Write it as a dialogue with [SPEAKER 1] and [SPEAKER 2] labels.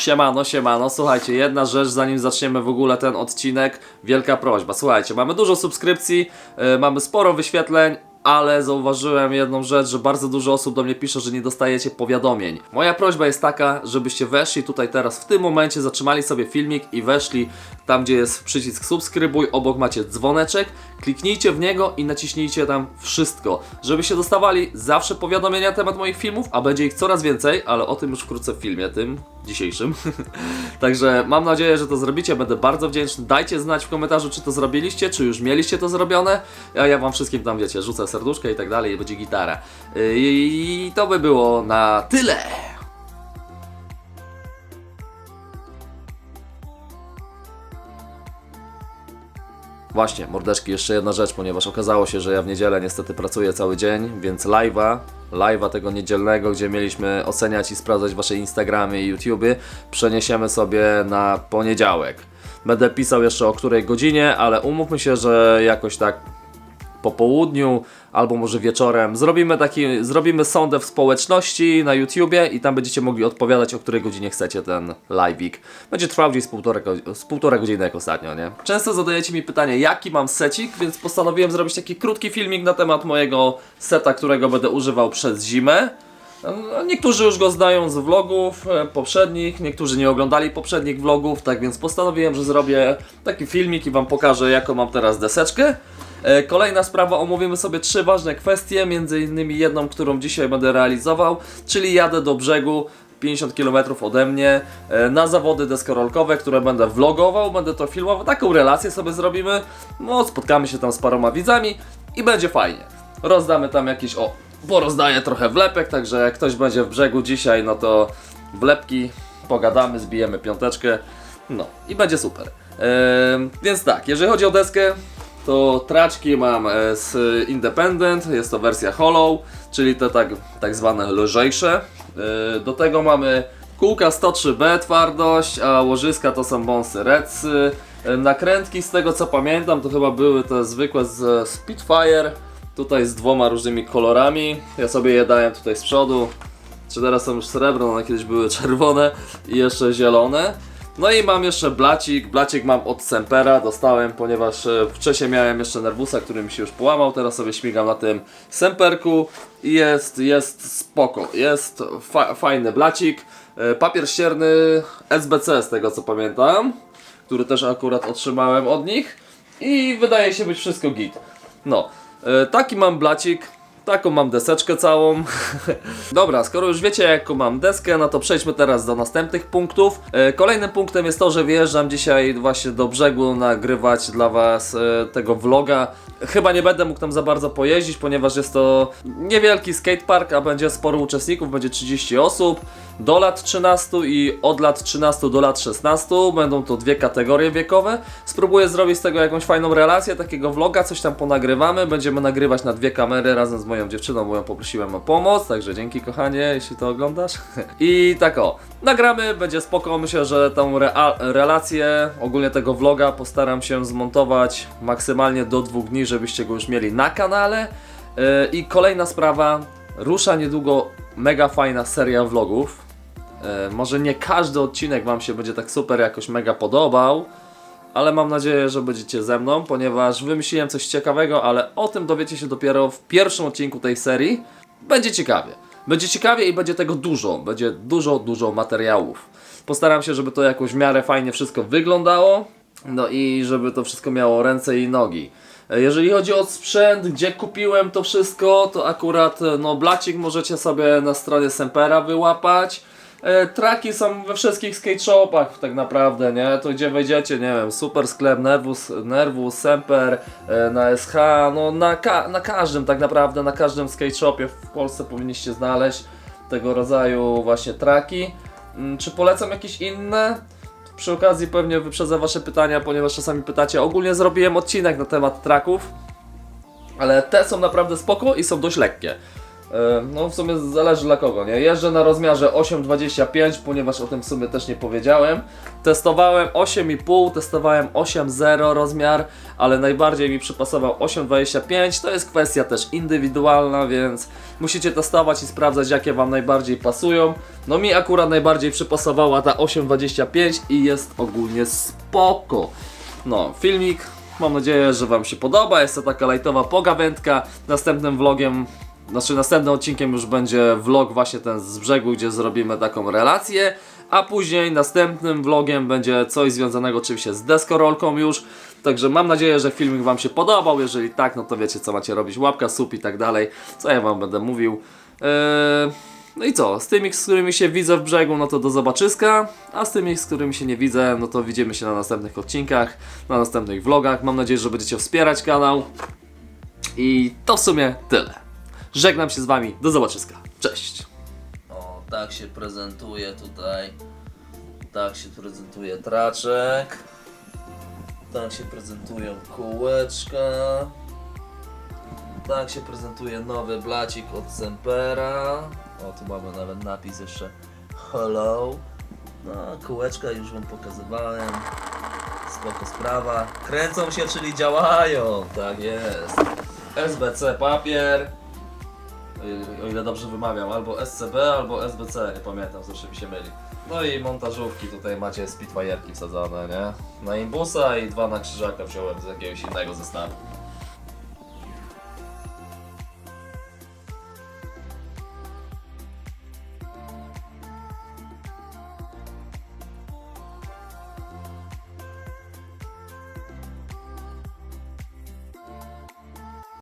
[SPEAKER 1] Siemano, siemano, słuchajcie, jedna rzecz, zanim zaczniemy w ogóle ten odcinek, wielka prośba. Słuchajcie, mamy dużo subskrypcji, yy, mamy sporo wyświetleń, ale zauważyłem jedną rzecz, że bardzo dużo osób do mnie pisze, że nie dostajecie powiadomień. Moja prośba jest taka, żebyście weszli tutaj teraz w tym momencie, zatrzymali sobie filmik i weszli tam, gdzie jest przycisk subskrybuj, obok macie dzwoneczek, kliknijcie w niego i naciśnijcie tam wszystko, żebyście dostawali zawsze powiadomienia na temat moich filmów, a będzie ich coraz więcej, ale o tym już wkrótce w filmie, tym dzisiejszym. Także mam nadzieję, że to zrobicie, będę bardzo wdzięczny. Dajcie znać w komentarzu, czy to zrobiliście, czy już mieliście to zrobione, a ja wam wszystkim tam, wiecie, rzucę serduszkę i tak dalej, będzie gitara. I to by było na tyle. Właśnie, mordeczki, jeszcze jedna rzecz, ponieważ okazało się, że ja w niedzielę niestety pracuję cały dzień, więc live'a, live'a tego niedzielnego, gdzie mieliśmy oceniać i sprawdzać wasze Instagramy i YouTuby, przeniesiemy sobie na poniedziałek. Będę pisał jeszcze o której godzinie, ale umówmy się, że jakoś tak po południu albo może wieczorem zrobimy taki, zrobimy sondę w społeczności na YouTubie i tam będziecie mogli odpowiadać o której godzinie chcecie ten live'ik. Będzie trwał gdzieś z półtora, z godziny jak ostatnio, nie? Często zadajecie mi pytanie, jaki mam secik, więc postanowiłem zrobić taki krótki filmik na temat mojego seta, którego będę używał przez zimę. No, Niektórzy już go znają z vlogów e, poprzednich, niektórzy nie oglądali poprzednich vlogów, tak więc postanowiłem, że zrobię taki filmik i Wam pokażę jaką mam teraz deseczkę. E, Kolejna sprawa, omówimy sobie trzy ważne kwestie, między innymi jedną, którą dzisiaj będę realizował, czyli jadę do brzegu 50 km ode mnie e, na zawody deskorolkowe, które będę vlogował, będę to filmował, taką relację sobie zrobimy, no spotkamy się tam z paroma widzami i będzie fajnie. Rozdamy tam jakieś, o, porozdaję trochę wlepek, także jak ktoś będzie w brzegu dzisiaj, no to wlepki, pogadamy, zbijemy piąteczkę, no i będzie super. Ehm, więc tak, jeżeli chodzi o deskę, to traczki mam e, z Independent, jest to wersja Hollow, czyli te tak, tak zwane lżejsze. E, Do tego mamy kółka 103B twardość, a łożyska to są bonsy Redsy. E, Nakrętki z tego co pamiętam to chyba były te zwykłe z Spitfire, tutaj z dwoma różnymi kolorami. Ja sobie je dałem tutaj z przodu. Czy teraz są już srebrne, one kiedyś były czerwone i jeszcze zielone. No i mam jeszcze blacik. Blacik mam od Sempera, dostałem, ponieważ e, wcześniej miałem jeszcze nerwusa, który mi się już połamał. Teraz sobie śmigam na tym Semperku i jest, jest spoko. Jest fa fajny blacik. E, Papier ścierny SBC z tego co pamiętam, który też akurat otrzymałem od nich. I wydaje się być wszystko git. No, e, taki mam blacik. Taką mam deseczkę całą. Dobra, skoro już wiecie jaką mam deskę, no to przejdźmy teraz do następnych punktów. E, Kolejnym punktem jest to, że wyjeżdżam dzisiaj właśnie do brzegu nagrywać dla Was e, tego vloga. Chyba nie będę mógł tam za bardzo pojeździć, ponieważ jest to niewielki skatepark, a będzie sporo uczestników, będzie 30 osób. Do lat 13 i od lat 13 do lat 16 będą to dwie kategorie wiekowe. Spróbuję zrobić z tego jakąś fajną relację, takiego vloga, coś tam ponagrywamy. Będziemy nagrywać na dwie kamery razem z moją dziewczyną, bo ją poprosiłem o pomoc, także dzięki kochanie, jeśli to oglądasz. I tak o, nagramy, będzie spoko, myślę, że tą relację, ogólnie tego vloga postaram się zmontować maksymalnie do dwóch dni, żebyście go już mieli na kanale. Yy, I kolejna sprawa, rusza niedługo mega fajna seria vlogów. E, może nie każdy odcinek Wam się będzie tak super jakoś mega podobał, ale mam nadzieję, że będziecie ze mną, ponieważ wymyśliłem coś ciekawego, ale o tym dowiecie się dopiero w pierwszym odcinku tej serii. Będzie ciekawie. Będzie ciekawie i będzie tego dużo. Będzie dużo, dużo materiałów. Postaram się, żeby to jakoś w miarę fajnie wszystko wyglądało. No i żeby to wszystko miało ręce i nogi. Jeżeli chodzi o sprzęt, gdzie kupiłem to wszystko, to akurat no blacik możecie sobie na stronie Sempera wyłapać. E, Traki są we wszystkich skate shopach tak naprawdę, nie? To gdzie wejdziecie, nie wiem, super sklep Nervus, Nervus Semper, e, na SH, no na, ka na każdym tak naprawdę, na każdym skate shopie w Polsce powinniście znaleźć tego rodzaju właśnie traki. Mm, Czy polecam jakieś inne? Przy okazji pewnie wyprzedzę wasze pytania, ponieważ czasami pytacie. Ogólnie zrobiłem odcinek na temat traków, ale te są naprawdę spoko i są dość lekkie. E, No w sumie zależy dla kogo, nie? Jeżdżę na rozmiarze 8,25, ponieważ o tym w sumie też nie powiedziałem. Testowałem 8,5, testowałem 8,0 rozmiar, ale najbardziej mi przypasował 8,25. To jest kwestia też indywidualna, więc musicie testować i sprawdzać jakie Wam najbardziej pasują. No mi akurat najbardziej przypasowała ta 8,25 i jest ogólnie spoko. No, filmik Mam nadzieję, że Wam się podoba. Jest to taka lajtowa pogawędka. Następnym vlogiem, znaczy następnym odcinkiem już będzie vlog właśnie ten z brzegu, gdzie zrobimy taką relację. A później następnym vlogiem będzie coś związanego oczywiście z deskorolką już. Także mam nadzieję, że filmik Wam się podobał. Jeżeli tak, no to wiecie co macie robić. Łapka, sub i tak dalej. Co ja Wam będę mówił. Eee, no i co? Z tymi, z którymi się widzę w brzegu, no to do zobaczyska. A z tymi, z którymi się nie widzę, no to widzimy się na następnych odcinkach, na następnych vlogach. Mam nadzieję, że będziecie wspierać kanał. I to w sumie tyle. Żegnam się z Wami. Do zobaczyska. Cześć. O, tak się prezentuje tutaj. Tak się prezentuje traczek. Tak się prezentują kółeczka. Tak się prezentuje nowy blacik od Sempera. O, tu mamy nawet napis jeszcze Hello. No, kółeczka już Wam pokazywałem. Spoko sprawa. Kręcą się, czyli działają. Tak jest. SBC papier. O ile- O ile dobrze wymawiam, albo SCB, albo SBC, nie pamiętam, zawsze mi się myli. No i montażówki, tutaj macie Spitfire'ki wsadzone, nie? Na imbusa i dwa na krzyżaka wziąłem z jakiegoś innego zestawu.